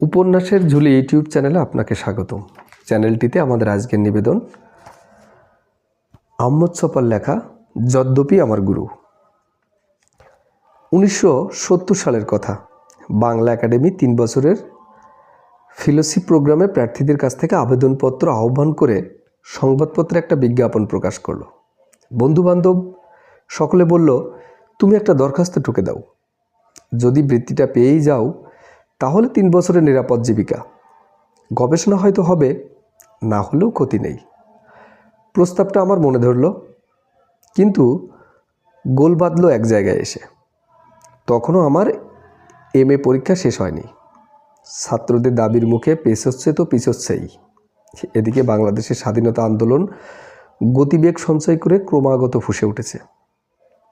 উপন্যাসের ঝুলি ইউটিউব চ্যানেলে আপনাকে স্বাগতম। চ্যানেলটিতে আমাদের আজকের নিবেদন, আহমদ সফার লেখা যদ্যপি আমার গুরু। উনিশশো সত্তর সালের কথা, বাংলা একাডেমি তিন বছরের ফিলোসি প্রোগ্রামে প্রার্থীদের কাছ থেকে আবেদনপত্র আহ্বান করে সংবাদপত্রে একটা বিজ্ঞাপন প্রকাশ করল। বন্ধুবান্ধব সকলে বলল, তুমি একটা দরখাস্ত ঠুকে দাও। যদি বৃত্তিটা পেয়েই যাও তাহলে তিন বছরের নিরাপদ জীবিকা। গবেষণা হয়তো হবে, না হলেও ক্ষতি নেই। প্রস্তাবটা আমার মনে ধরল, কিন্তু গোল বাঁধলো এক জায়গায় এসে। তখনও আমার এম এ পরীক্ষা শেষ হয়নি। ছাত্রদের দাবির মুখে পেছোচ্ছে তো পিছোচ্ছেই। এদিকে বাংলাদেশের স্বাধীনতা আন্দোলন গতিবেগ সঞ্চয় করে ক্রমাগত ফুসে উঠেছে।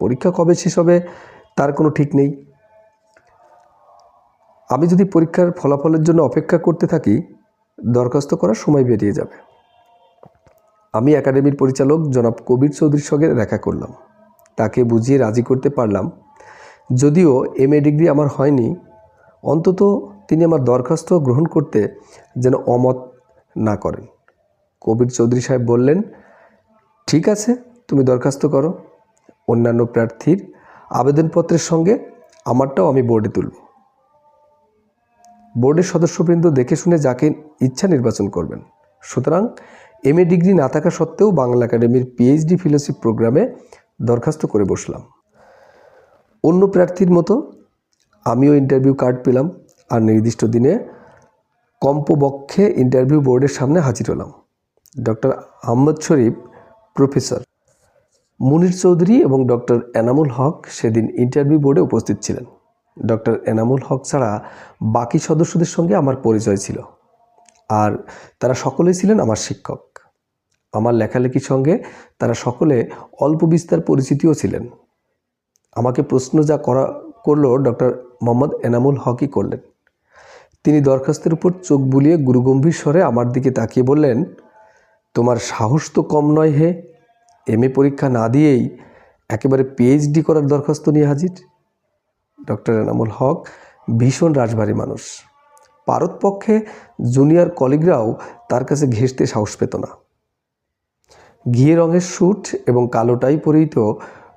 পরীক্ষা কবে শেষ হবে, তার কোনো ঠিক নেই। আমি যদি পরীক্ষার ফলাফলের জন্য অপেক্ষা করতে থাকি, দরখাস্ত করার সময় বেরিয়ে যাবে। আমি একাডেমির পরিচালক জনাব কবির চৌধুরীর সঙ্গে দেখা করলাম। তাকে বুঝিয়ে রাজি করতে পারলাম। যদিও এম এ ডিগ্রি আমার হয়নি, অন্তত তিনি আমার দরখাস্ত গ্রহণ করতে যেন অমত না করেন। কবির চৌধুরী সাহেব বললেন, ঠিক আছে, তুমি দরখাস্ত করো। অন্যান্য প্রার্থীর আবেদনপত্রের সঙ্গে আমারটাও আমি বোর্ডে তুলব। বোর্ডের সদস্যবৃন্দ দেখে শুনে যাকে ইচ্ছা নির্বাচন করবেন। সুতরাং এম এ ডিগ্রি না থাকা সত্ত্বেও বাংলা একাডেমির পিএইচডি ফিলোসফি প্রোগ্রামে দরখাস্ত করে বসলাম। অন্য প্রার্থীর মতো আমিও ইন্টারভিউ কার্ড পেলাম আর নির্দিষ্ট দিনে কম্পবক্ষে ইন্টারভিউ বোর্ডের সামনে হাজির হলাম। ডক্টর আহমদ শরীফ, প্রফেসর মুনির চৌধুরী এবং ডক্টর এনামুল হক সেদিন ইন্টারভিউ বোর্ডে উপস্থিত ছিলেন। ডক্টর এনামুল হক ছাড়া বাকি সদস্যদের সঙ্গে আমার পরিচয় ছিল। আর তারা সকলেই ছিলেন আমার শিক্ষক। আমার লেখালেখির সঙ্গে তারা সকলে অল্প বিস্তার পরিচিতিও ছিলেন। আমাকে প্রশ্ন যা করা করল ডক্টর মোহাম্মদ এনামুল হকই করলেন। তিনি দরখাস্তের উপর চোখ বুলিয়ে গুরুগম্ভীর স্বরে আমার দিকে তাকিয়ে বললেন, তোমার সাহস তো কম নয় হে। এম পরীক্ষা না দিয়েই একেবারে পিএইচডি করার দরখাস্ত নিয়ে হাজির। ডক্টর এনামুল হক ভীষণ রাজবাড়ি মানুষ। পারতপক্ষে জুনিয়র কলিগরাও তার কাছে ঘেঁষতে সাহস পেত না। ঘিয়ে রঙের স্যুট এবং কালোটাই পরিহিত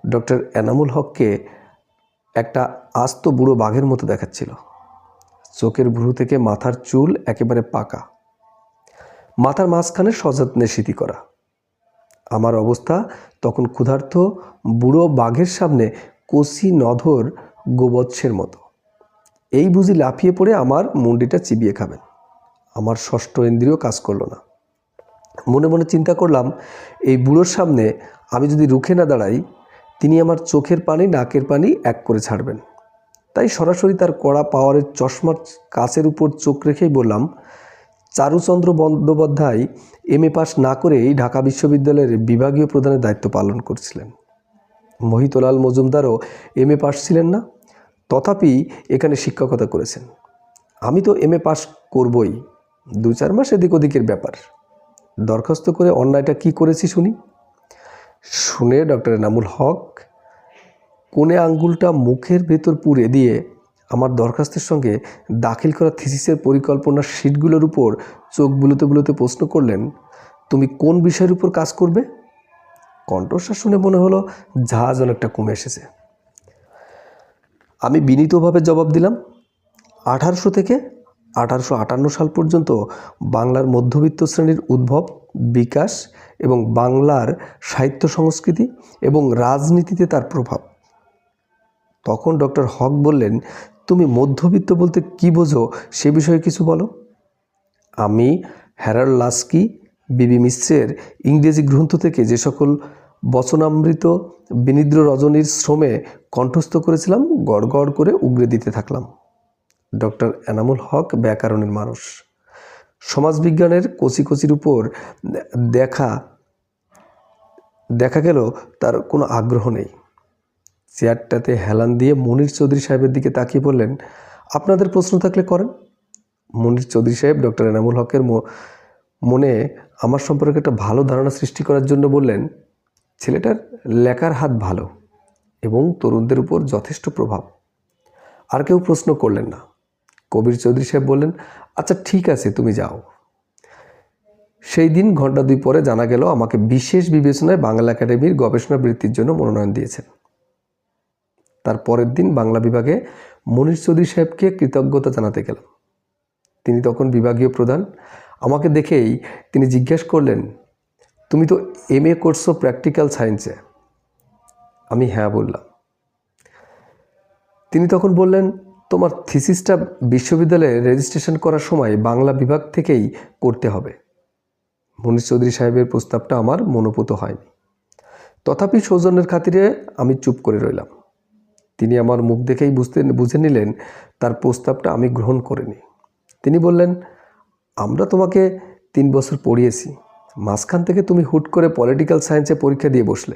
ডক্টর এনামুল হককে একটা আস্ত বুড়ো বাঘের মতো দেখাচ্ছিল। চোখের ভ্রু থেকে মাথার চুল একেবারে পাকা। মাথার মাঝখানে সযত্নে স্মৃতি করা। আমার অবস্থা তখন ক্ষুধার্ত বুড়ো বাঘের সামনে কষি নধর গোবৎসের মতো। এই বুঝি লাফিয়ে পড়ে আমার মুন্ডিটা চিবিয়ে খাবেন। আমার ষষ্ঠ ইন্দ্রিয় কাজ করল না। মনে মনে চিন্তা করলাম, এই বুড়োর সামনে আমি যদি রুখে না দাঁড়াই, তিনি আমার চোখের পানি, নাকের পানি এক করে ছাড়বেন। তাই সরাসরি তার কড়া পাওয়ারের চশমার কাছের উপর চোখ রেখেই বললাম, Charuchandra Bandyopadhyay M A pass না করেই ঢাকা বিশ্ববিদ্যালয়ের বিভাগীয় প্রধানের দায়িত্ব পালন করছিলেন। মহিতলাল মজুমদারও এম এ পাস ছিলেন না, তথাপি এখানে শিক্ষকতা করেছেন। আমি তো এম এ পাস করবই দু চার মাস এদিক ওদিকের ব্যাপার। দরখাস্ত করে অন্যায়টা কি করেছি শুনি? শুনে ডক্টর এনামুল হক কোণে আঙ্গুলটা মুখের ভেতর পুড়ে দিয়ে আমার দরখাস্তের সঙ্গে দাখিল করা থিসিসের পরিকল্পনার শিটগুলোর উপর চোখ বুলোতে বুলোতে প্রশ্ন করলেন, তুমি কোন বিষয়ের উপর কাজ করবে? কণ্ঠস্বর শুনে মনে হলো জাহাজ অনেকটা কমে এসেছে। আমি বিনীতভাবে জবাব দিলাম, আঠারোশো থেকে আঠারোশো আটান্ন সাল পর্যন্ত বাংলার মধ্যবিত্ত শ্রেণির উদ্ভব, বিকাশ এবং বাংলার সাহিত্য সংস্কৃতি এবং রাজনীতিতে তার প্রভাব। তখন ডক্টর হক বললেন, তুমি মধ্যবিত্ত বলতে কি বোঝো সে বিষয়ে কিছু বলো? আমি হ্যারাল্ড লাস্কি, বিবি মিশ্রের ইংরেজি গ্রন্থ থেকে যে সকল বচনামৃত বিনিদ্র রজনীর শ্রমে কণ্ঠস্থ করেছিলাম গড় গড় করে উগরে দিতে থাকলাম। ডক্টর এনামুল হক, ব্যাকরণের মানুষ। সমাজবিজ্ঞানের কচি কচির উপর দেখা দেখা গেল তার কোনো আগ্রহ নেই। চেয়ারটাতে হেলান দিয়ে মনির চৌধুরী সাহেবের দিকে তাকিয়ে বললেন, আপনাদের প্রশ্ন থাকলে করেন। মনির চৌধুরী সাহেব ডক্টর এনামুল হকের মনে আমার সম্পর্কে একটা ভালো ধারণা সৃষ্টি করার জন্য বললেন ছেলেটার লেখার হাত ভালো এবং তরুণদের উপর যথেষ্ট প্রভাব। আর কেউ প্রশ্ন করলেন না। কবির চৌধুরী সাহেব বললেন আচ্ছা ঠিক আছে, তুমি যাও। সেই দিন ঘণ্টা দুই পরে জানা গেল, আমাকে বিশেষ বিবেচনায় বাংলা একাডেমির গবেষণা বৃত্তির জন্য মনোনয়ন দিয়েছেন। তার পরের দিন বাংলা বিভাগে মনীষ চৌধুরী সাহেবকে কৃতজ্ঞতা জানাতে গেলাম। তিনি তখন বিভাগীয় প্রধান। আমাকে দেখেই তিনি জিজ্ঞেস করলেন তুমি তো এম এ করছ প্র্যাকটিক্যাল সায়েন্সে আমি হ্যাঁ বললাম। তিনি তখন বললেন, তোমার থিসিসটা বিশ্ববিদ্যালয়ে রেজিস্ট্রেশন করার সময় বাংলা বিভাগ থেকেই করতে হবে। মনীষ চৌধুরী সাহেবের প্রস্তাবটা আমার মনোপুত হয়নি। তথাপি সৌজন্যের খাতিরে আমি চুপ করে রইলাম। তিনি আমার মুখ দেখেই বুঝতে, বুঝে নিলেন, তার প্রস্তাবটা আমি গ্রহণ করিনি। তিনি বললেন, আমরা তোমাকে তিন বছর পড়িয়েছি। মাঝখান থেকে তুমি হুট করে পলিটিক্যাল সায়েন্সে পরীক্ষা দিয়ে বসলে।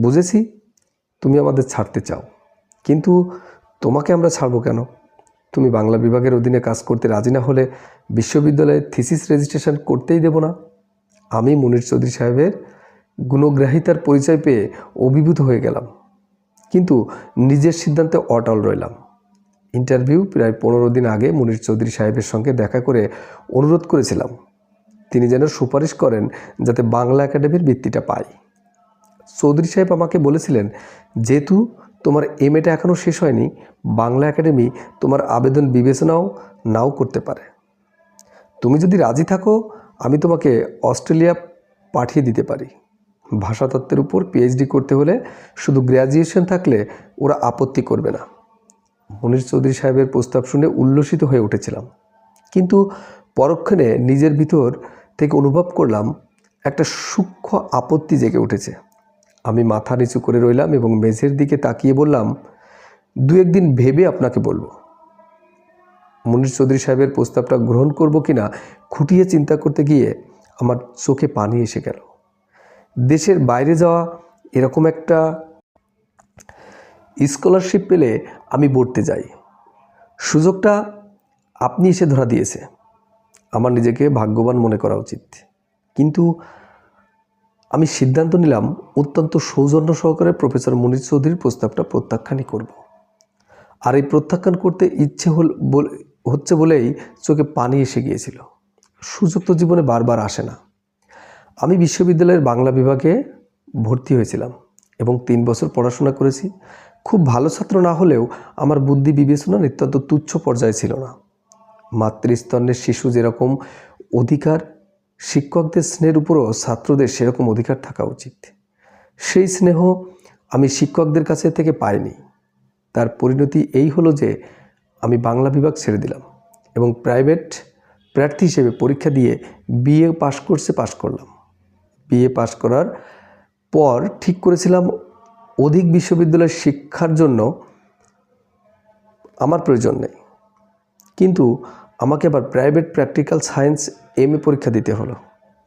বুঝেছি? তুমি আমাদের ছাড়তে চাও। কিন্তু তোমাকে আমরা ছাড়বো কেন? তুমি বাংলা বিভাগের অধীনে কাজ করতে রাজি না হলে বিশ্ববিদ্যালয়ে থিসিস রেজিস্ট্রেশন করতেই দেব না। আমি মনির চৌধুরী সাহেবের গুণগ্রাহিতার পরিচয় পেয়ে অভিভূত হয়ে গেলাম। কিন্তু নিজের সিদ্ধান্তে অটল রইলাম। ইন্টারভিউ প্রায় পনেরো দিন আগে মনির চৌধুরী সাহেবের সঙ্গে দেখা করে অনুরোধ করেছিলাম। তিনি যেন সুপারিশ করেন যাতে বাংলা একাডেমির বৃত্তিটা পাই। চৌধুরী সাহেব আমাকে বলেছিলেন, যেহেতু তোমার এম এটা এখনও শেষ হয়নি, বাংলা একাডেমি তোমার আবেদন বিবেচনাও নাও করতে পারে। তুমি যদি রাজি থাকো, আমি তোমাকে অস্ট্রেলিয়া পাঠিয়ে দিতে পারি। ভাষাতত্ত্বের উপর পিএইচডি করতে হলে শুধু গ্র্যাজুয়েশন থাকলে ওরা আপত্তি করবে না। মনির চৌধুরী সাহেবের প্রস্তাব শুনে উল্লসিত হয়ে উঠেছিলাম। কিন্তু পরক্ষণে নিজের ভিতর থেকে অনুভব করলাম একটা সূক্ষ্ম আপত্তি জেগে উঠেছে। আমি মাথা নিচু করে রইলাম এবং মেঝের দিকে তাকিয়ে বললাম, দু একদিন ভেবে আপনাকে বলব। মনির চৌধুরী সাহেবের প্রস্তাবটা গ্রহণ করব কিনা খুঁটিয়ে চিন্তা করতে গিয়ে আমার চোখে পানি এসে গেল। দেশের বাইরে যাওয়া এরকম একটা স্কলারশিপ পেলে আমি পড়তে যাই। সুযোগটা আপনি এসে ধরা দিয়েছে। আমার নিজেকে ভাগ্যবান মনে করা উচিত। কিন্তু আমি সিদ্ধান্ত নিলাম অত্যন্ত সৌজন্য সহকারে প্রফেসর মনির চৌধুরীর প্রস্তাবটা প্রত্যাখ্যানই করব। আর এই প্রত্যাখ্যান করতে ইচ্ছে হল হচ্ছে বলেই চোখে পানি এসে গিয়েছিল। সুযোগ তো জীবনে বারবার আসে না। আমি বিশ্ববিদ্যালয়ের বাংলা বিভাগে ভর্তি হয়েছিলাম এবং তিন বছর পড়াশোনা করেছি। খুব ভালো ছাত্র না হলেও আমার বুদ্ধি বিবেচনা নিতান্ত তুচ্ছ পর্যায়ে ছিল না। মাতৃস্তন্যের শিশু যেরকম অধিকার, শিক্ষকদের স্নেহের উপরও ছাত্রদের সেরকম অধিকার থাকা উচিত। সেই স্নেহ আমি শিক্ষকদের কাছে থেকে পাইনি। তার পরিণতি এই হলো যে আমি বাংলা বিভাগ ছেড়ে দিলাম এবং প্রাইভেট প্রার্থী হিসেবে পরীক্ষা দিয়ে বিএ পাশ করছে পাশ করলাম। বিএ পাশ করার পর ঠিক করেছিলাম অধিক বিশ্ববিদ্যালয়ের শিক্ষার জন্য আমার প্রয়োজন নেই। কিন্তু আমাকে আবার private practical science M A পরীক্ষা দিতে হলো।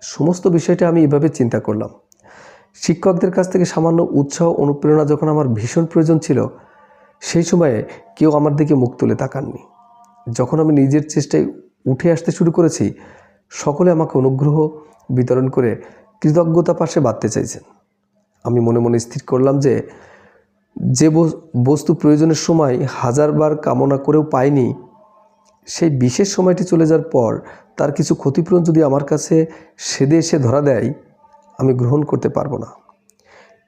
সমস্ত বিষয়টা আমি এভাবে চিন্তা করলাম। শিক্ষকদের কাছ থেকে সামান্য উৎসাহ, অনুপ্রেরণা যখন আমার ভীষণ প্রয়োজন ছিল, সেই সময়ে কেউ আমার দিকে মুখ তুলে তাকাননি। যখন আমি নিজের চেষ্টায় উঠে আসতে শুরু করেছি, সকলে আমাকে অনুগ্রহ বিতরণ করে কৃতজ্ঞতা পাশে বাঁধতে চাইছেন। আমি মনে মনে স্থির করলাম যে যে বস- বস্তু প্রয়োজনের সময় হাজারবার কামনা করেও পাইনি সেই বিশেষ সময়টি চলে যাওয়ার পর তার কিছু ক্ষতিপূরণ যদি আমার কাছে সেদে এসে ধরা দেয়, আমি গ্রহণ করতে পারব না।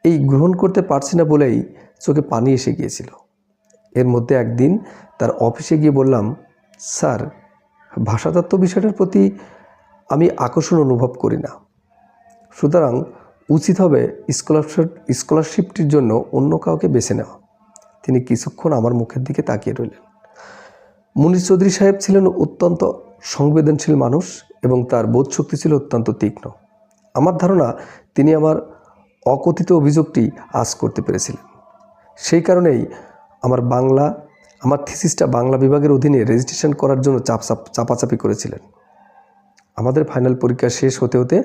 এই গ্রহণ করতে পারছি না বলেই চোখে পানি এসে গিয়েছিল। এর মধ্যে একদিন তার অফিসে গিয়ে বললাম, স্যার, ভাষাতত্ত্ব বিষয়টার প্রতি আমি আকর্ষণ অনুভব করি না। সুতরাং উচিত হবে স্কলারশিপ, স্কলারশিপটির জন্য অন্য কাউকে বেছে নেওয়া। তিনি কিছুক্ষণ আমার মুখের দিকে তাকিয়ে রইলেন। মুনির চৌধুরী সাহেব ছিলেন অত্যন্ত সংবেদনশীল মানুষ এবং তার বোধ শক্তি ছিল অত্যন্ত তীক্ষ্ণ। আমার ধারণা, তিনি আমার অকথিত অভিযোগটি আজ করতে পেরেছিলেন। সেই কারণেই আমার বাংলা, আমার থিসিসটা বাংলা বিভাগের অধীনে রেজিস্ট্রেশন করার জন্য চাপ চাপ- চাপাচাপি করেছিলেন। আমাদের ফাইনাল পরীক্ষা শেষ হতে হতে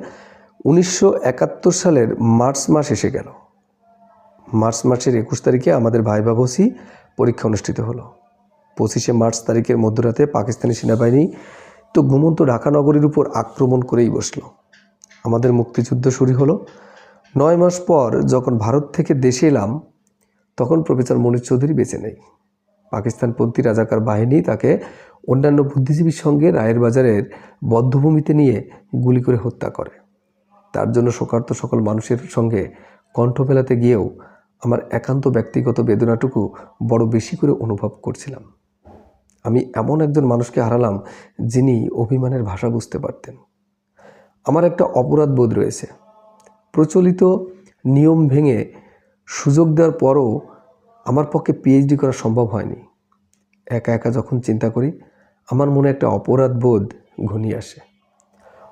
উনিশশো একাত্তর সালের মার্চ মাস এসে গেল। মার্চ মাসের একুশ তারিখে আমাদের ভাইবা পরীক্ষা অনুষ্ঠিত হলো। পঁচিশে মার্চ তারিখের মধ্যরাতে পাকিস্তানি সেনাবাহিনী তো ঘুমন্ত ঢাকা নগরীর উপর আক্রমণ করেই বসল। আমাদের মুক্তিযুদ্ধ শুরু হলো। নয় মাস পর যখন ভারত থেকে দেশে এলাম, তখন প্রফেসর মনির চৌধুরী বেঁচে নেই। পাকিস্তানপন্থী রাজাকার বাহিনী তাকে অন্যান্য বুদ্ধিজীবীর সঙ্গে রায়ের বাজারের বদ্ধভূমিতে নিয়ে গুলি করে হত্যা করে। তার জন্য শোকার্ত সকল মানুষের সঙ্গে কণ্ঠ মেলাতে গিয়েও আমার একান্ত ব্যক্তিগত বেদনাটুকু বড় বেশি করে অনুভব করছিলাম। আমি এমন একজন মানুষকে হারালাম যিনি অভিমানের ভাষা বুঝতে পারতেন। আমার একটা অপরাধ বোধ রয়েছে। প্রচলিত নিয়ম ভেঙে সুযোগ দেওয়ার পরও আমার পক্ষে পিএইচডি করা সম্ভব হয়নি। একা একা যখন চিন্তা করি, আমার মনে একটা অপরাধ বোধ ঘনিয়ে আসে।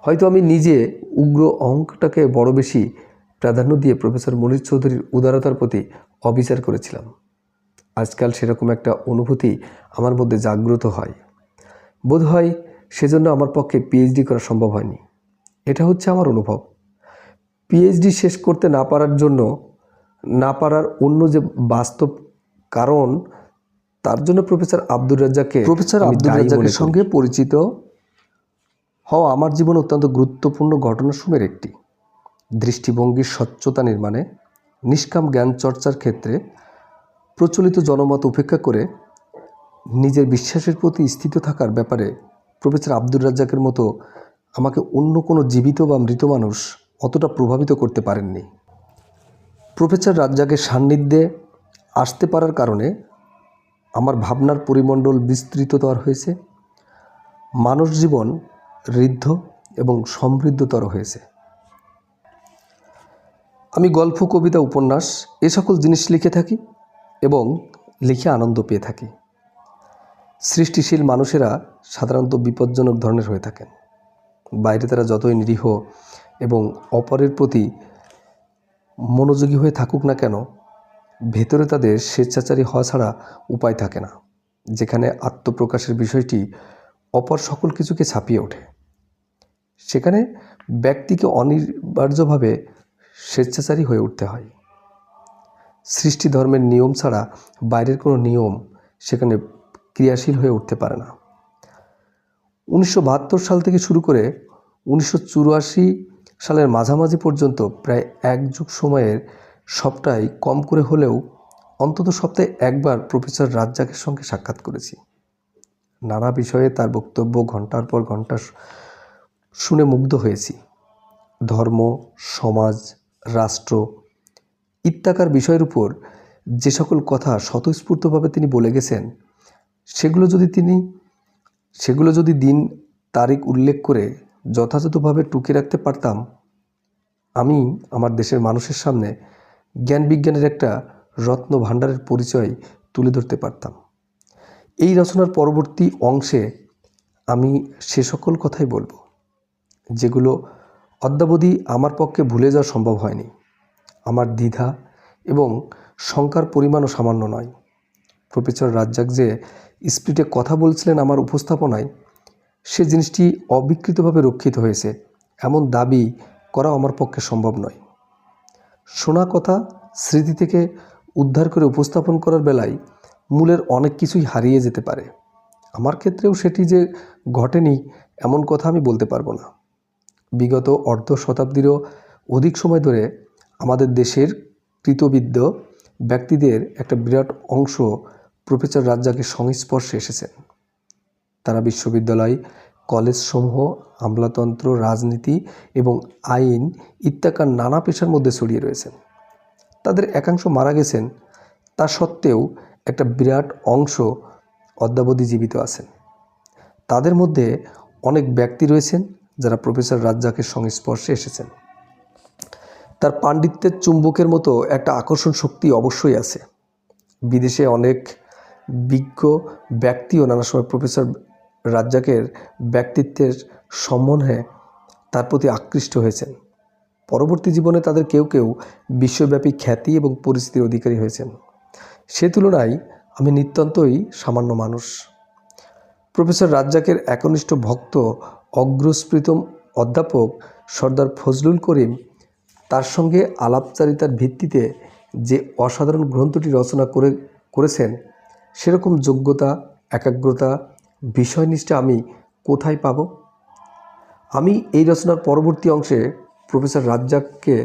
হয়তো আমি নিজে উগ্র অঙ্কটাকে বড় বেশি প্রাধান্য দিয়ে প্রফেসর মনির চৌধুরীর উদারতার প্রতি অবিচার করেছিলাম। আজকাল সেরকম একটা অনুভূতি আমার মধ্যে জাগ্রত হয়। বোধ হয় সেজন্য আমার পক্ষে পিএইচডি করা সম্ভব হয়নি। এটা হচ্ছে আমার অনুভব। পিএইচডি শেষ করতে না পারার জন্য না পারার অন্য যে বাস্তব কারণ তার জন্য প্রফেসর আব্দুর রাজ্জাককে প্রফেসর আব্দুর রাজ্জাকের সঙ্গে পরিচিত হওয়া আমার জীবনে অত্যন্ত গুরুত্বপূর্ণ ঘটনাসমূহের একটি। দৃষ্টিভঙ্গির স্বচ্ছতা নির্মাণে নিষ্কাম জ্ঞান চর্চার ক্ষেত্রে প্রচলিত জনমত উপেক্ষা করে নিজের বিশ্বাসের প্রতি স্থিত থাকার ব্যাপারে প্রফেসর আব্দুর রাজ্জাকের মতো আমাকে অন্য কোনো জীবিত বা মৃত মানুষ অতটা প্রভাবিত করতে পারেননি। প্রফেসর রাজ্জাকের সান্নিধ্যে আসতে পারার কারণে আমার ভাবনার পরিমণ্ডল বিস্তৃততর হয়েছে। মানব জীবন ঋদ্ধ এবং সমৃদ্ধতর হয়েছে। আমি গল্প, কবিতা, উপন্যাস এ সকল জিনিস লিখে থাকি। এবং লিখে আনন্দ পেয়ে থাকি। সৃষ্টিশীল মানুষেরা সাধারণত বিপজ্জনক ধরনের হয়ে থাকেন। বাইরে তারা যতই নিরীহ এবং অপরের প্রতি মনোযোগী হয়ে থাকুক না কেন, ভেতরে তাদের স্বেচ্ছাচারী হওয়া ছাড়া উপায় থাকে না, যেখানে আত্মপ্রকাশের বিষয়টি অপর সকল কিছুকে ছাপিয়ে ওঠে। সেখানে ব্যক্তিকে অনিবার্যভাবে স্বেচ্ছাচারী হয়ে উঠতে হয়। সৃষ্টি ধর্মের নিয়ম ছাড়া বাইরের কোনো নিয়ম সেখানে ক্রিয়াশীল হয়ে উঠতে পারে না। উনিশশো বাহাত্তর সাল থেকে শুরু করে উনিশশো চুরাশি সালের মাঝামাঝি পর্যন্ত প্রায় এক যুগ সময়ের সবটাই কম করে হলেও অন্তত সপ্তাহে একবার প্রফেসর রাজ্জাকের সঙ্গে সাক্ষাৎ করেছি। নানা বিষয়ে তার বক্তব্য ঘণ্টার পর ঘণ্টা শুনে মুগ্ধ হয়েছি। ধর্ম, সমাজ, রাষ্ট্র ইত্যাকার বিষয়ের উপর যে সকল কথা স্বতঃস্ফূর্তভাবে তিনি বলে গেছেন, সেগুলো যদি তিনি, সেগুলো যদি দিন তারিখ উল্লেখ করে যথাযথভাবে টুকে রাখতে পারতাম, আমি আমার দেশের মানুষের সামনে জ্ঞান বিজ্ঞানের একটা রত্ন ভাণ্ডারের পরিচয় তুলে ধরতে পারতাম। এই রচনার পরবর্তী অংশে আমি সে সকল কথাই বলব, যেগুলো অদ্যাবধি আমার পক্ষে ভুলে যাওয়া সম্ভব হয়নি। আমার দ্বিধা এবং শঙ্কার পরিমাণও সামান্য নয়। প্রফেসর রাজ্জাক যে স্পিরিটে কথা বলছিলেন আমার উপস্থাপনায়, সে জিনিসটি অবিকৃতভাবে রক্ষিত হয়েছে। এমন দাবি করা আমার পক্ষে সম্ভব নয়। শোনা কথা স্মৃতি থেকে উদ্ধার করে উপস্থাপন করার বেলায় মূলের অনেক কিছুই হারিয়ে যেতে পারে। আমার ক্ষেত্রেও সেটি যে ঘটেনি, এমন কথা আমি বলতে পারব না। বিগত অর্ধ শতাব্দীরও অধিক সময় ধরে আমাদের দেশের কৃতবিদ্য ব্যক্তিদের একটা বিরাট অংশ প্রফেসর রাজ্জাকের সংস্পর্শে এসেছেন তারা বিশ্ববিদ্যালয়, কলেজসমূহ, আমলাতন্ত্র, রাজনীতি এবং আইন ইত্যাকার নানা পেশার মধ্যে ছড়িয়ে রয়েছেন তাদের একাংশ মারা গেছেন, তা সত্ত্বেও একটা বিরাট অংশ অদ্যাবধি জীবিত আছেন। তাদের মধ্যে অনেক ব্যক্তি রয়েছেন যারা প্রফেসর রাজ্জাকের সংস্পর্শে এসেছেন। তার পাণ্ডিত্যের চুম্বকের মতো একটা আকর্ষণ শক্তি অবশ্যই আছে। বিদেশে অনেক বিজ্ঞ ব্যক্তিও নানা সময় প্রফেসর রাজ্জাকের ব্যক্তিত্বের সম্বন্ধে তার প্রতি আকৃষ্ট হয়েছেন। পরবর্তী জীবনে তাদের কেউ কেউ বিশ্বব্যাপী খ্যাতি এবং পরিস্থিতির অধিকারী হয়েছেন। সে তুলনায় আমি নিতান্তই সামান্য মানুষ। প্রফেসর রাজ্জাকের একনিষ্ঠ ভক্ত অগ্রস্পৃতম অধ্যাপক সর্দার ফজলুল করিম তার সঙ্গে আলাপচারিতার ভিত্তিতে যে অসাধারণ গ্রন্থটি রচনা করে, করেছেন, সেরকম যোগ্যতা, একাগ্রতা, বিষয়নিষ্ঠা আমি কোথায় পাব? আমি এই রচনার পরবর্তী অংশে প্রফেসর রাজ্জাককে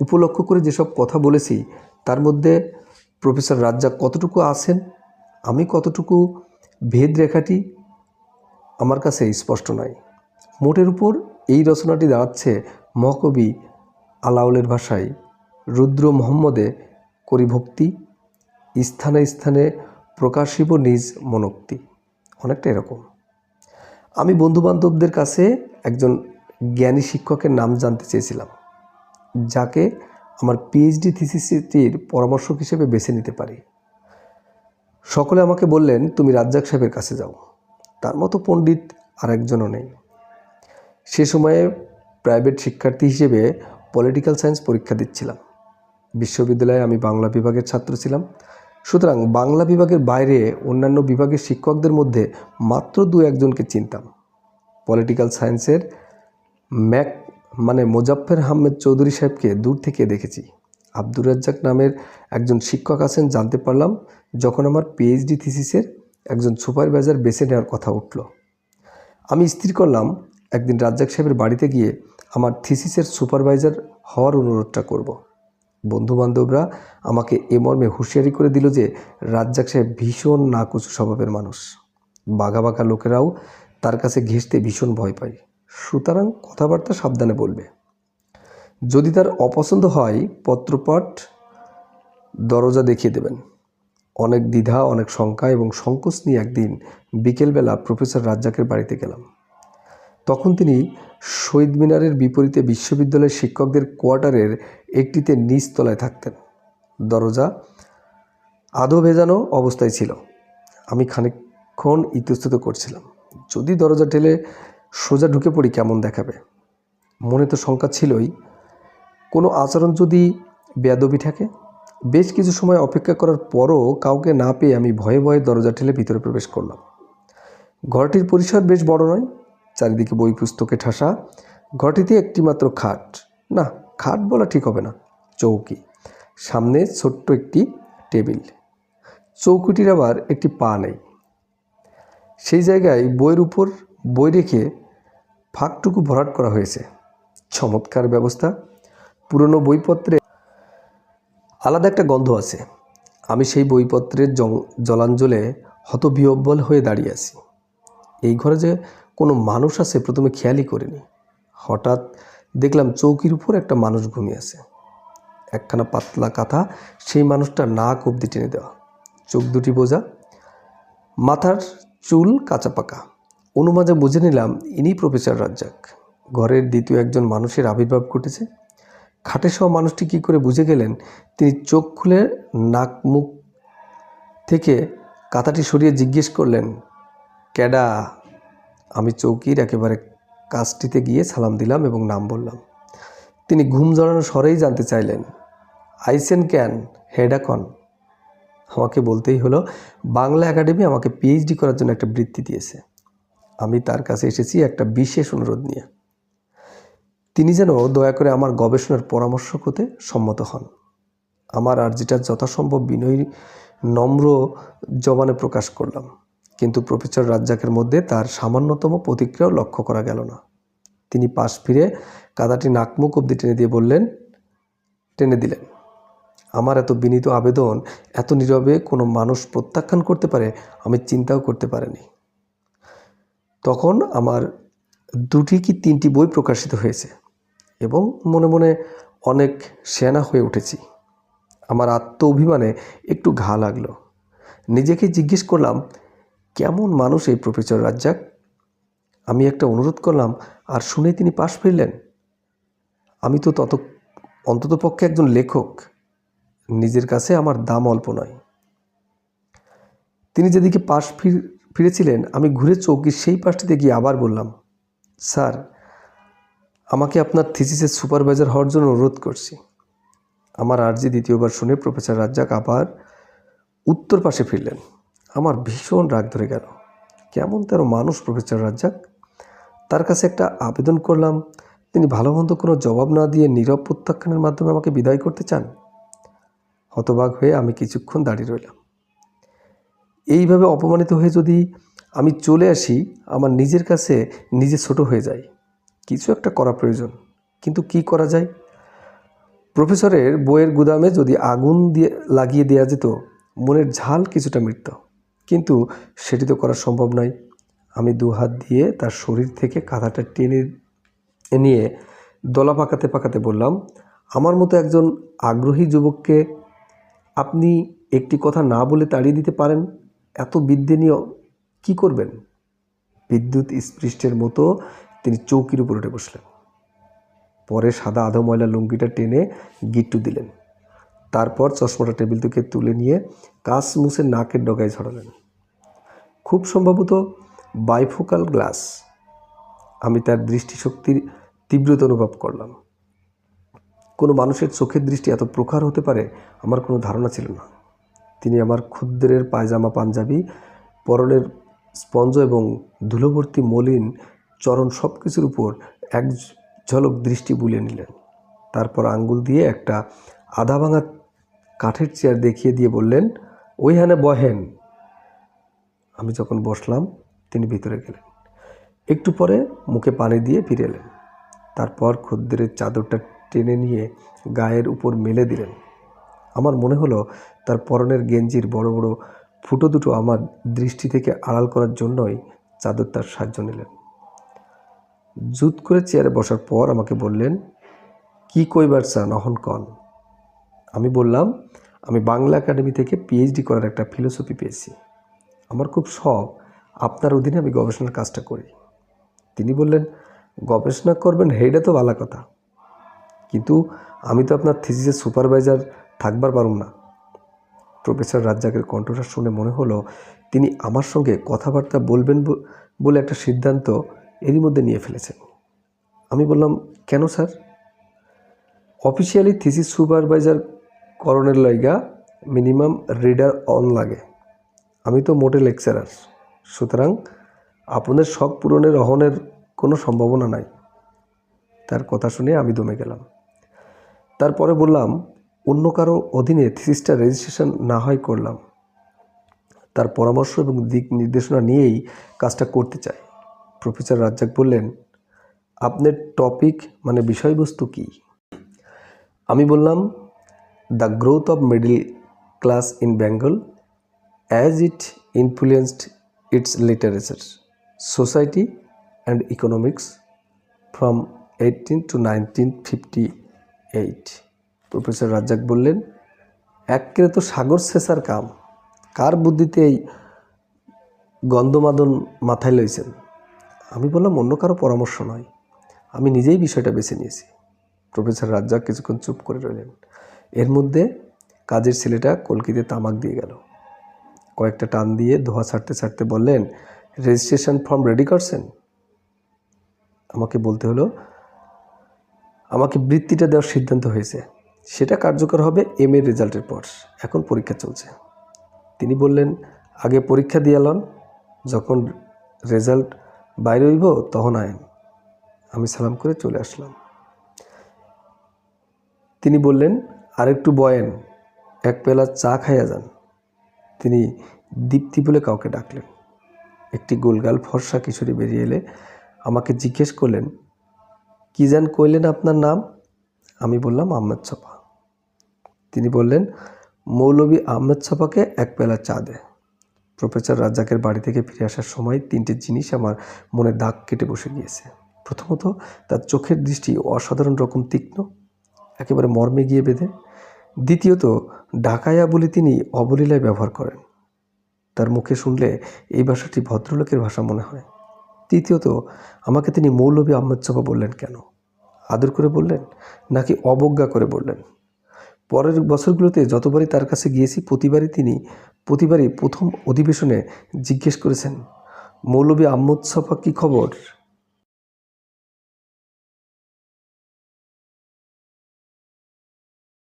উপলক্ষ করে যেসব কথা বলেছি, তার মধ্যে প্রফেসর রাজ্জাক কতটুকু আছেন, আমি কতটুকু ভেদ রেখাটি, আমার কাছে স্পষ্ট নয়। মোটের উপর এই রচনাটি দাঁড়াচ্ছে মহাকবি আলাউলের ভাষায় রুদ্র মোহাম্মদে করি ভক্তি স্থানে স্থানে প্রকাশিব নিজ মনোক্তি। অনেকটা এরকম। আমি বন্ধুবান্ধবদের কাছে একজন জ্ঞানী শিক্ষকের নাম জানতে চেয়েছিলাম, যাকে আমার পিএইচডি থিসিসটির পরামর্শক হিসেবে বেছে নিতে পারি। সকলে আমাকে বললেন, তুমি রাজ্জাক সাহেবের কাছে যাও। তার মতো পণ্ডিত আর একজনও নেই। সে সময়ে প্রাইভেট শিক্ষার্থী হিসেবে পলিটিক্যাল সায়েন্স পরীক্ষা দিচ্ছিলাম। বিশ্ববিদ্যালয়ে আমি বাংলা বিভাগের ছাত্র ছিলাম। সুতরাং বাংলা বিভাগের বাইরে অন্যান্য বিভাগের শিক্ষকদের মধ্যে মাত্র দু একজনকে চিনতাম। পলিটিক্যাল সায়েন্সের ম্যাক মানে মোজাফফর আহমেদ চৌধুরী সাহেবকে দূর থেকে দেখেছি। আব্দুর রাজ্জাক নামের একজন শিক্ষক আছেন, জানতে পারলাম যখন আমার পিএইচডি থিসিসের একজন সুপারভাইজার বেছে নেওয়ার কথা উঠল। আমি স্থির করলাম, একদিন রাজ্জাক সাহেবের বাড়িতে গিয়ে আমার থিসিসের সুপারভাইজার হওয়ার অনুরোধটা করব। বন্ধুবান্ধবরা আমাকে এ মর্মে হুঁশিয়ারি করে দিল যে রাজ্জাক সাহেব ভীষণ নাকুচু স্বভাবের মানুষ। বাঘা বাঘা লোকেরাও তার কাছে ঘেঁষতে ভীষণ ভয় পায়। সুতরাং কথাবার্তা সাবধানে বলবে। যদি তার অপছন্দ হয়, পত্রপাঠ দরজা দেখিয়ে দেবেন। অনেক দ্বিধা, অনেক শঙ্কা এবং সংকোচ নিয়ে একদিন বিকেলবেলা প্রফেসর রাজ্জাকের বাড়িতে গেলাম। তখন তিনি শহীদ মিনারের বিপরীতে বিশ্ববিদ্যালয়ের শিক্ষকদের কোয়ার্টারের একটিতে নিচতলায় থাকতেন। দরজা আধো ভেজানো অবস্থায় ছিল। আমি খানিকক্ষণ ইতস্তত করছিলাম। যদি দরজা ঠেলে সোজা ঢুকে পড়ি কেমন দেখাবে? মনে তো শঙ্কা ছিলই। কোনো আচরণ যদি বেয়াদবি থাকে বেশ কিছু সময় অপেক্ষা করার পরও কাউকে না পেয়ে আমি ভয়ে ভয়ে দরজা ঠেলে ভিতরে প্রবেশ করলাম। ঘরটির পরিসর বেশ বড় নয় চারিদিকে বই পুস্তকে ঠাসা। ঘরটিতে একটিমাত্র খাট। না, খাট বলা ঠিক হবে না, চৌকি। সামনে ছোট্ট একটি টেবিল। চৌকিটির আবার একটি পা নেই। সেই জায়গায় বইয়ের উপর বই রেখে ফাঁকটুকু ভরাট করা হয়েছে। চমৎকার ব্যবস্থা। পুরনো বইপত্রে আলাদা একটা গন্ধ আছে। আমি সেই বইপত্রের জলাঞ্জলে হতবিহব্বল হয়ে দাঁড়িয়ে আছি। এই ঘরে যে কোনো মানুষ আছে, প্রথমে খেয়ালই করিনি। হঠাৎ দেখলাম চৌকির উপর একটা মানুষ ঘুমিয়ে আছে। একখানা পাতলা কাঁথা, সেই মানুষটা নাক অবধি টেনে দেওয়া। চোখ দুটি বোঝা, মাথার চুল কাঁচা পাকা। অনুমাজে বুঝে নিলাম, ইনি প্রফেসর রাজ্জাক। ঘরের দ্বিতীয় একজন মানুষের আবির্ভাব ঘটেছে। খাটে সহ মানুষটি কী করে বুঝে গেলেন, তিনি চোখ খুলে নাক মুখ থেকে কাঁথাটি সরিয়ে জিজ্ঞেস করলেন ক্যাডা, আমি চৌকির একেবারে কাজটিতে গিয়ে সালাম দিলাম এবং নাম বললাম। তিনি ঘুম জড়ানো স্বরেই জানতে চাইলেন, আইসেন ক্যান হেডাকন আমাকে বলতেই হলো, বাংলা একাডেমি আমাকে পিএইচডি করার জন্য একটা বৃত্তি দিয়েছে। আমি তার কাছে এসেছি একটা বিশেষ অনুরোধ নিয়ে। তিনি যেন দয়া করে আমার গবেষণার পরামর্শক হতে সম্মত হন। আমার আর্জিটা যথাসম্ভব বিনয়ী, নম্র জবানে প্রকাশ করলাম। কিন্তু প্রফেসর রাজ্জাকের মধ্যে তার সামান্যতম প্রতিক্রিয়াও লক্ষ্য করা গেল না। তিনি পাশ ফিরে কাদাটি নাকমুখ অব্দি টেনে দিয়ে বললেন, টেনে দিলেন। আমার এত বিনীত আবেদন এত নীরবে কোনো মানুষ প্রত্যাখ্যান করতে পারে, আমি চিন্তাও করতে পারিনি। তখন আমার দুটি কি তিনটি বই প্রকাশিত হয়েছে এবং মনে মনে অনেক সেনা হয়ে উঠেছি। আমার আত্ম অভিমানে একটু ঘা লাগল। নিজেকে জিজ্ঞেস করলাম কেমন মানুষ এই প্রফেসর রাজ্জাক? আমি একটা অনুরোধ করলাম, আর শুনে তিনি পাশ ফিরলেন। আমি তো তত অন্ততপক্ষে একজন লেখক। নিজের কাছে আমার দাম অল্প নয়। তিনি যেদিকে পাশ ফির, ফিরেছিলেন, আমি ঘুরে চৌকির সেই পাশটিতে গিয়ে আবার বললাম, স্যার, আমাকে আপনার থিসিসের সুপারভাইজার হওয়ার জন্য অনুরোধ করছি। আমার আর্জি দ্বিতীয়বার শুনে প্রফেসর রাজ্জাক আবার উত্তর পাশে ফিরলেন। আমার ভীষণ রাগ ধরে গেল। কেমন তার মানুষ, প্রফেসর রাজ্জাক? তার কাছে একটা আবেদন করলাম। তিনি ভালো মন্দ কোনো জবাব না দিয়ে নীরব প্রত্যাখ্যানের মাধ্যমে আমাকে বিদায় করতে চান? হতবাক হয়ে আমি কিছুক্ষণ দাঁড়িয়ে রইলাম। এইভাবে অপমানিত হয়ে যদি আমি চলে আসি, আমার নিজের কাছে নিজে ছোট হয়ে যাই কিছু একটা করা প্রয়োজন। কিন্তু কি করা যায়? প্রফেসরের বইয়ের গুদামে যদি আগুন দিয়ে লাগিয়ে দেওয়া যেত, মনের ঝাল কিছুটা মৃত্যু কিন্তু সেটি তো করা সম্ভব নয়। আমি দু হাত দিয়ে তার শরীর থেকে কাঁথাটা টেনে নিয়ে দলা পাকাতে পাকাতে বললাম, আমার মতো একজন আগ্রহী যুবককে আপনি একটি কথা না বলে তাড়িয়ে দিতে পারেন? এত বিদ্যে নিয়ে কী করবেন? বিদ্যুৎ স্পৃষ্টের মতো তিনি চৌকির উপর উঠে বসলেন। পরে সাদা আধো ময়লা লুঙ্গিটা টেনে গিট্টু দিলেন। তারপর চশমাটা টেবিল থেকে তুলে নিয়ে কাঁচ মুছে নাকের ডগায় ঝরালেন খুব সম্ভবত বাইফোকাল গ্লাস। আমি তার দৃষ্টিশক্তির তীব্রতা অনুভব করলাম। কোনো মানুষের চোখের দৃষ্টি এত প্রখর হতে পারে, আমার কোনো ধারণা ছিল না। তিনি আমার ক্ষুদ্রের পায়জামা, পাঞ্জাবি, পরনের স্পঞ্জ এবং ধুলোভর্তি মলিন চরণ সব কিছুর উপর এক ঝলক দৃষ্টি বুলিয়ে নিলেন। তারপর আঙ্গুল দিয়ে একটা আধা ভাঙা কাঠের চেয়ার দেখিয়ে দিয়ে বললেন ওইখানে বহেন। আমি যখন বসলাম, তিনি ভিতরে গেলেন। একটু পরে মুখে পানি দিয়ে ফিরে এলেন। তারপর খদ্দেরের চাদরটা টেনে নিয়ে গায়ের উপর মেলে দিলেন। আমার মনে হলো, তার পরনের গেঞ্জির বড় বড় ফুটো দুটো আমার দৃষ্টি থেকে আড়াল করার জন্যই চাদর তার সাহায্য নিলেন। জুত করে চেয়ারে বসার পর আমাকে বললেন, কি কইবার চান, অহন কন? আমি বললাম, আমি বাংলা একাডেমি থেকে পিএইচডি করার একটা ফিলোসফি পেয়েছি। আমার খুব শখ, আপনার অধীনে আমি গবেষণার কাজটা করি। তিনি বললেন, গবেষণা করবেন সেইটা তো ভালো কথা। কিন্তু আমি তো আপনার থিসিসের সুপারভাইজার থাকবার পারুম না। প্রফেসর রাজ্জাকের কণ্ঠটা শুনে মনে হলো, তিনি আমার সঙ্গে কথাবার্তা বলবেন বলে একটা সিদ্ধান্ত এরই মধ্যে নিয়ে ফেলেছেন। আমি বললাম, কেন স্যার? অফিসিয়ালি থিসিস সুপারভাইজার করণের লাইগা মিনিমাম রিডার অন লাগে। আমি তো মোটে লেকচারার। সুতরাং আপনাদের শখ পূরণের অহনের কোনো সম্ভাবনা নাই। তার কথা শুনে আমি দমে গেলাম। তারপরে বললাম, অন্য কারও অধীনে থিসিসটা রেজিস্ট্রেশন না হয় করলাম। তার পরামর্শ এবং দিক নির্দেশনা নিয়েই কাজটা করতে চাই। প্রফেসর রাজ্জাক বললেন, আপনার টপিক মানে বিষয়বস্তু কী? আমি বললাম of middle class in Bengal as it influenced its literature society and economics from eighteen to nineteen fifty eight professor Razzaq বললেন একেরে তো সাগর শেষার কাম। কার বুদ্ধিতে এই গন্ধমাদন মাথায় লইছেন? আমি বললাম, অন্য কারও পরামর্শ নয়। আমি নিজেই বিষয়টা বেছে নিয়েছি। প্রফেসর রাজ্জাক কিছুক্ষণ চুপ করে রইলেন। এর মধ্যে কাজের ছেলেটা কলকিতে তামাক দিয়ে গেল। কয়েকটা টান দিয়ে ধোয়া ছাড়তে ছাড়তে বললেন রেজিস্ট্রেশন ফর্ম রেডি করছেন? আমাকে বলতে হলো, আমাকে বৃত্তিটা দেওয়ার সিদ্ধান্ত হয়েছে। সেটা কার্যকর হবে এম এর রেজাল্টের পর। এখন পরীক্ষা চলছে। তিনি বললেন, আগে পরীক্ষা দিয়ে লন যখন রেজাল্ট বাইরে হইব তখন আয়েন। আমি সালাম করে চলে আসলাম। তিনি বললেন আরেকটু বয়েন, এক পেলা চা খাইয়া যান। তিনি দীপ্তি বলে কাউকে ডাকলেন। একটি গোলগাল ফর্সা কিশোরী বেরিয়ে এলে আমাকে জিজ্ঞেস করলেন, কি যেন কইলেন আপনার নাম? আমি বললাম, আহমেদ ছপা তিনি বললেন, মৌলভী আহমেদ ছপাকে এক পেলা চা দে। প্রফেসর রাজ্জাকের বাড়ি থেকে ফিরে আসার সময় তিনটে জিনিস আমার মনে দাগ কেটে বসে গিয়েছে। প্রথমত, তার চোখের দৃষ্টি অসাধারণ রকম তীক্ষ্ণ, একেবারে মর্মে গিয়ে বেঁধে। দ্বিতীয়ত, ডাকায়া বলে তিনি অবলীলায় ব্যবহার করেন। তার মুখে শুনলে এই ভাষাটি ভদ্রলোকের ভাষা মনে হয়। তৃতীয়ত, আমাকে তিনি মৌলভী আহমেদ বললেন কেন? আদর করে বললেন নাকি অবজ্ঞা করে বললেন? পরের বছরগুলোতে যতবারই তার কাছে গিয়েছি, প্রতিবারই তিনি, প্রতিবারই প্রথম অধিবেশনে জিজ্ঞেস করেছেন, মৌলভী আহমদ ছপা কী খবর?